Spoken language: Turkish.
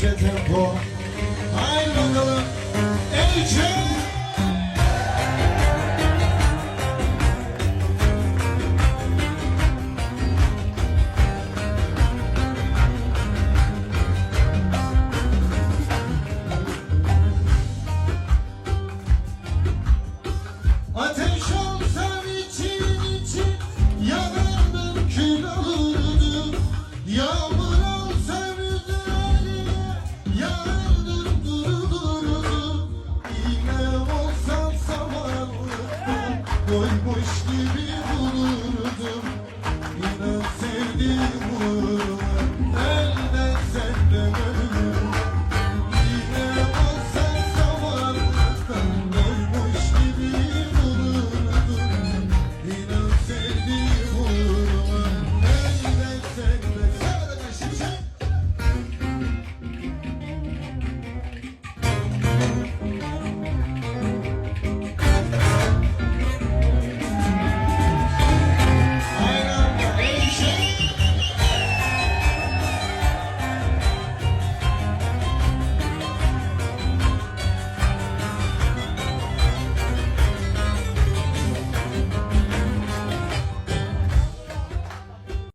işte tempo. Haydi bakalım. Elçe. Ateş. Koymuş gibi bulurdum.